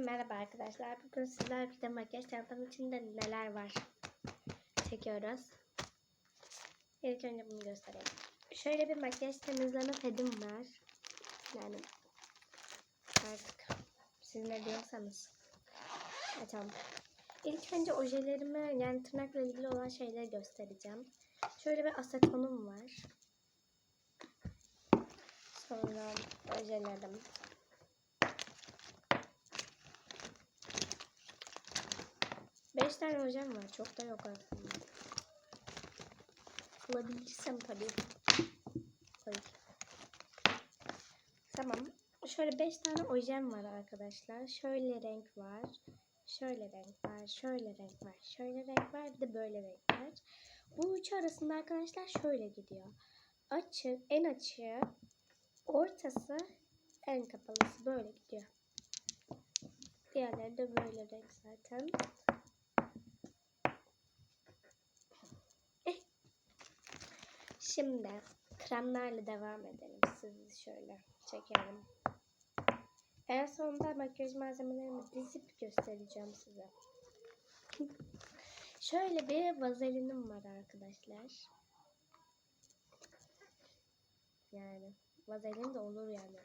merhaba arkadaşlar. Bugün sizler bir de makyaj çantamın içinde neler var çekiyoruz. İlk önce bunu göstereyim. Şöyle bir makyaj temizleme pedim var. Yani artık siz ne diyorsanız açalım. İlk önce ojelerimi yani tırnakla ilgili olan şeyleri göstereceğim. Şöyle bir asetonum var. Sonra ojelerim. Beş tane ojem var. Çok da yok aslında. Bulabilirsem tabii. Tabii ki. Tamam. Şöyle beş tane ojem var arkadaşlar. Şöyle renk var. Şöyle renk var. Şöyle renk var. Şöyle renk var. Bir de böyle renk var. Bu üçü arasında arkadaşlar şöyle gidiyor. Açık, en açığı, ortası, en kapalısı böyle gidiyor. Diğerleri de böyle renk zaten. Şimdi kremlerle devam edelim. Sizi şöyle çekelim. En sonunda makyaj malzemelerimi dizip göstereceğim size. Şöyle bir vazelinim var arkadaşlar. Yani vazelin de olur yani.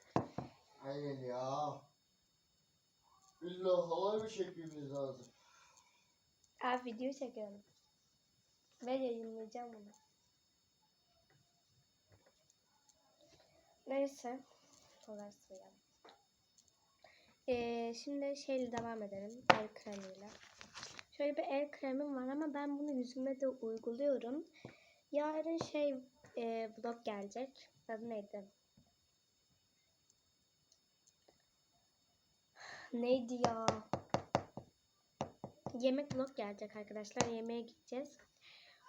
Hayır ya. İlla halay mı çekmemiz lazım? Abi video çekiyorum. Ve yayınlayacağım bunu. Neyse. Dolayısıyla. Ee, şimdi şeyle devam edelim. El kremiyle. Şöyle bir el kremim var ama ben bunu yüzüme de uyguluyorum. Yarın şey e, vlog gelecek. Adı neydi? Neydi ya? Yemek vlog gelecek arkadaşlar. Yemeğe gideceğiz.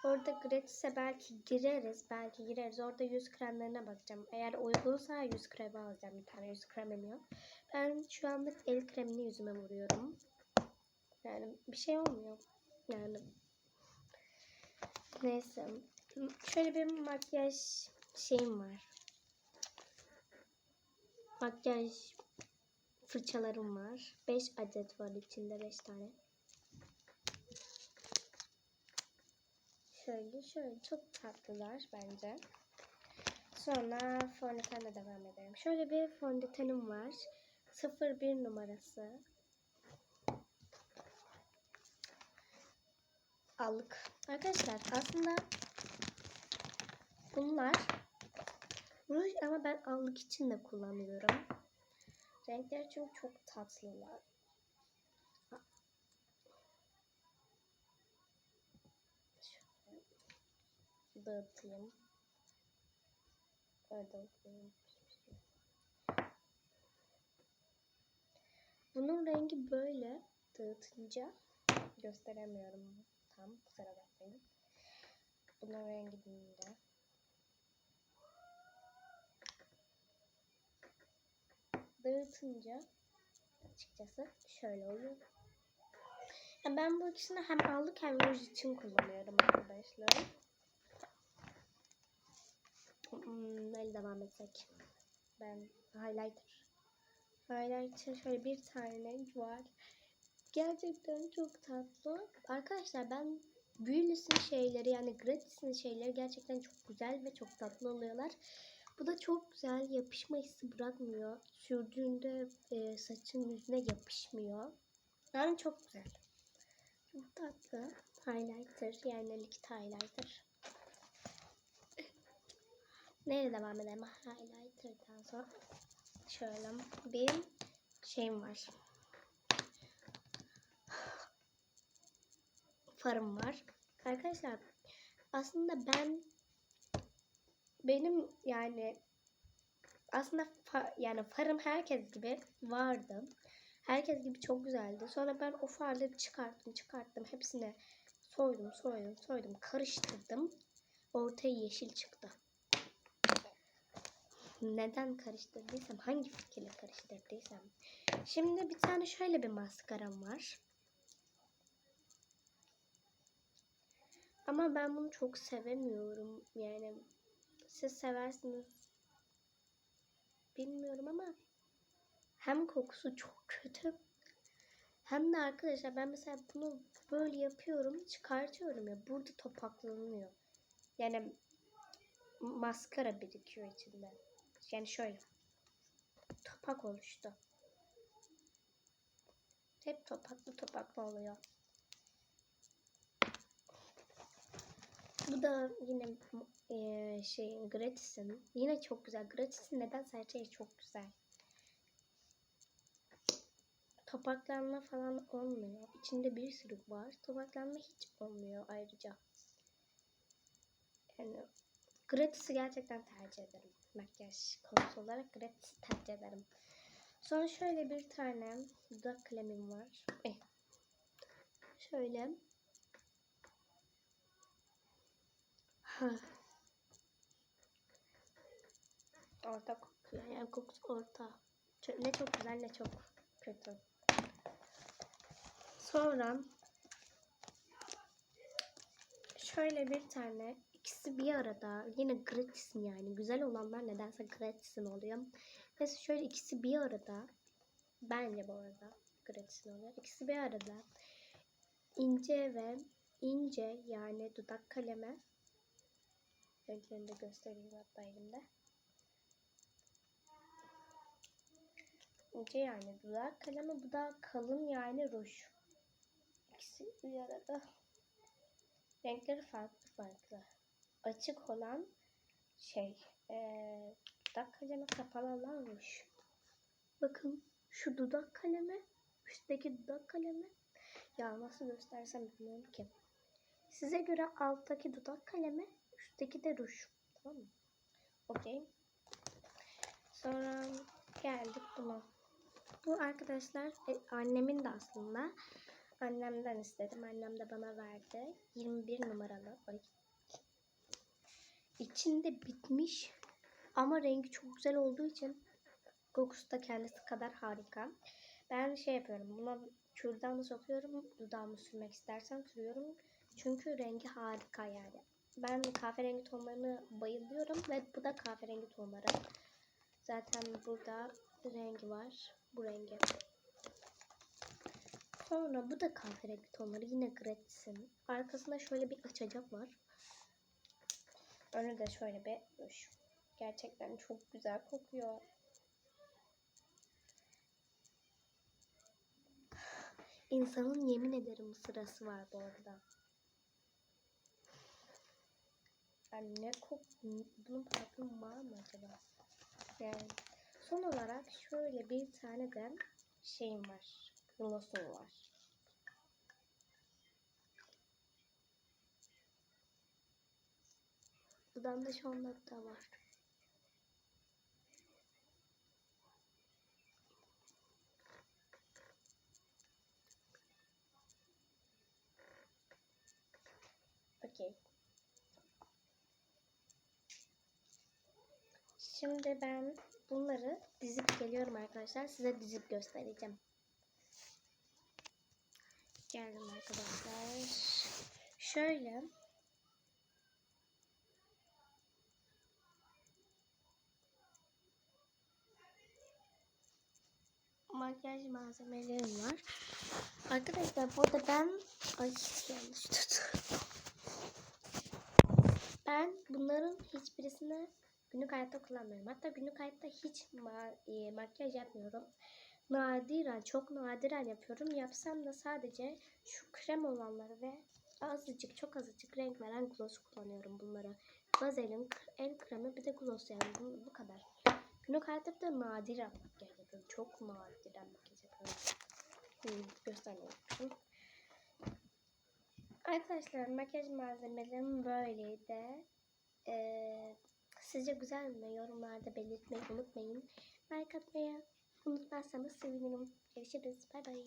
Orada gratis'e belki gireriz. Belki gireriz. Orada yüz kremlerine bakacağım. Eğer uygunsa yüz kremi alacağım. Bir tane yüz kremim yok. Ben şu anlık el kremini yüzüme vuruyorum. Yani bir şey olmuyor. Yani neyse. Şöyle bir makyaj şeyim var. Makyaj fırçalarım var. 5 adet var içinde 5 tane. Şöyle şöyle çok tatlılar bence. Sonra fondötenle devam edelim. Şöyle bir fondötenim var. 01 numarası. Allık. Arkadaşlar aslında bunlar ruj ama ben allık için de kullanıyorum. Renkleri çünkü çok tatlılar. Şöyle dağıtayım. Öyle koyayım. Bunun rengi böyle dağıtınca gösteremiyorum tam kusura bakmayın. Bunun rengi böyle. Dağıtınca açıkçası şöyle oluyor. Ben bu ikisini hem allık hem ruj için kullanıyorum arkadaşlar. Hmm, neyle devam etsek? Ben highlighter. Highlighter şöyle bir tane var. Gerçekten çok tatlı. Arkadaşlar ben Beauty's'in şeyleri yani Gratis'in şeyleri gerçekten çok güzel ve çok tatlı oluyorlar. Bu da çok güzel yapışma hissi bırakmıyor. Sürdüğünde e, saçın yüzüne yapışmıyor. Yani çok güzel. Çok tatlı. Highlighter yani likit highlighter. Nereye devam edelim? Highlighter'dan sonra şöyle bir şeyim var. Farım var. Arkadaşlar aslında ben benim yani aslında fa, yani farım herkes gibi vardı. Herkes gibi çok güzeldi. Sonra ben o farları çıkarttım, çıkarttım. Hepsini soydum, soydum, soydum, karıştırdım. Ortaya yeşil çıktı. Neden karıştırdıysam, hangi fikirle karıştırdıysam. Şimdi bir tane şöyle bir maskaram var. Ama ben bunu çok sevemiyorum. Yani siz seversiniz. Bilmiyorum ama hem kokusu çok kötü Hem de arkadaşlar ben mesela bunu böyle yapıyorum çıkartıyorum ya burada topaklanıyor. Yani maskara birikiyor içinde. Yani şöyle. Topak oluştu. Hep topaklı topaklı oluyor. Bu da yine eee şey gratis'in. Yine çok güzel. Gratis'in neden serçeği çok güzel. Topaklanma falan olmuyor. İçinde bir sürü var. Topaklanma hiç olmuyor ayrıca. Yani gratis'i gerçekten tercih ederim. Makyaj konusu olarak gratis'i tercih ederim. Sonra şöyle bir tane dudak kalemim var. Eh. Şöyle. Orta kokuyor. Yani kokusu orta. Ne çok güzel ne çok kötü. Sonra şöyle bir tane ikisi bir arada yine gratis'in yani güzel olanlar nedense gratis'in oluyor. Mesela şöyle ikisi bir arada bence bu arada gratis'in oluyor. İkisi bir arada ince ve ince yani dudak kalemi renklerini de göstereyim hatta elimde. İnce yani dudak kalemi bu da kalın yani ruj. İkisi bir arada. Renkleri farklı farklı. Açık olan şey eee dudak kalemi kapalı olan ruj. Bakın şu dudak kalemi, üstteki dudak kalemi. Ya nasıl göstersem bilmiyorum ki. Size göre alttaki dudak kalemi, üstteki de ruj. Tamam mı? Okey. Sonra geldik buna. Bu arkadaşlar e, annemin de aslında. Annemden istedim. Annem de bana verdi. 21 numaralı. Ay. İçinde bitmiş ama rengi çok güzel olduğu için kokusu da kendisi kadar harika. Ben şey yapıyorum. Buna kürdanı sokuyorum. Dudağımı sürmek istersem sürüyorum. Çünkü rengi harika yani. Ben kahverengi tonlarını bayılıyorum ve bu da kahverengi tonları. Zaten burada rengi var. Bu rengi. Sonra bu da kahverengi tonları. Yine gratis'in. Arkasında şöyle bir açacak var. Önü de şöyle bir. Gerçekten çok güzel kokuyor. İnsanın yemin ederim sırası var bu arada. Yani ne kok bunun parfümü var mı acaba? Yani son olarak şöyle bir tane de şeyim var. Glossum var. Dudağımda şu anda da var. Okey. Şimdi ben bunları dizip geliyorum arkadaşlar. Size dizip göstereceğim. Geldim arkadaşlar. Şöyle. Makyaj malzemelerim var. Arkadaşlar burada ben ay yanlış. Ben bunların hiçbirisini günlük hayatta kullanmıyorum. Hatta günlük hayatta hiç ma- e, makyaj yapmıyorum. Nadiren, çok nadiren yapıyorum. Yapsam da sadece şu krem olanları ve azıcık, çok azıcık renk veren gloss kullanıyorum bunları. Vazelin, el kremi bir de gloss yani bu, bu kadar. Günlük hayatta de nadiren makyaj yapıyorum. Çok nadiren makyaj yapıyorum. Göstermemişim. Arkadaşlar makyaj malzemelerim böyleydi. Ee, sizce güzel mi? Yorumlarda belirtmeyi unutmayın. Like atmayı unutmazsanız sevinirim. Görüşürüz. Bay bay.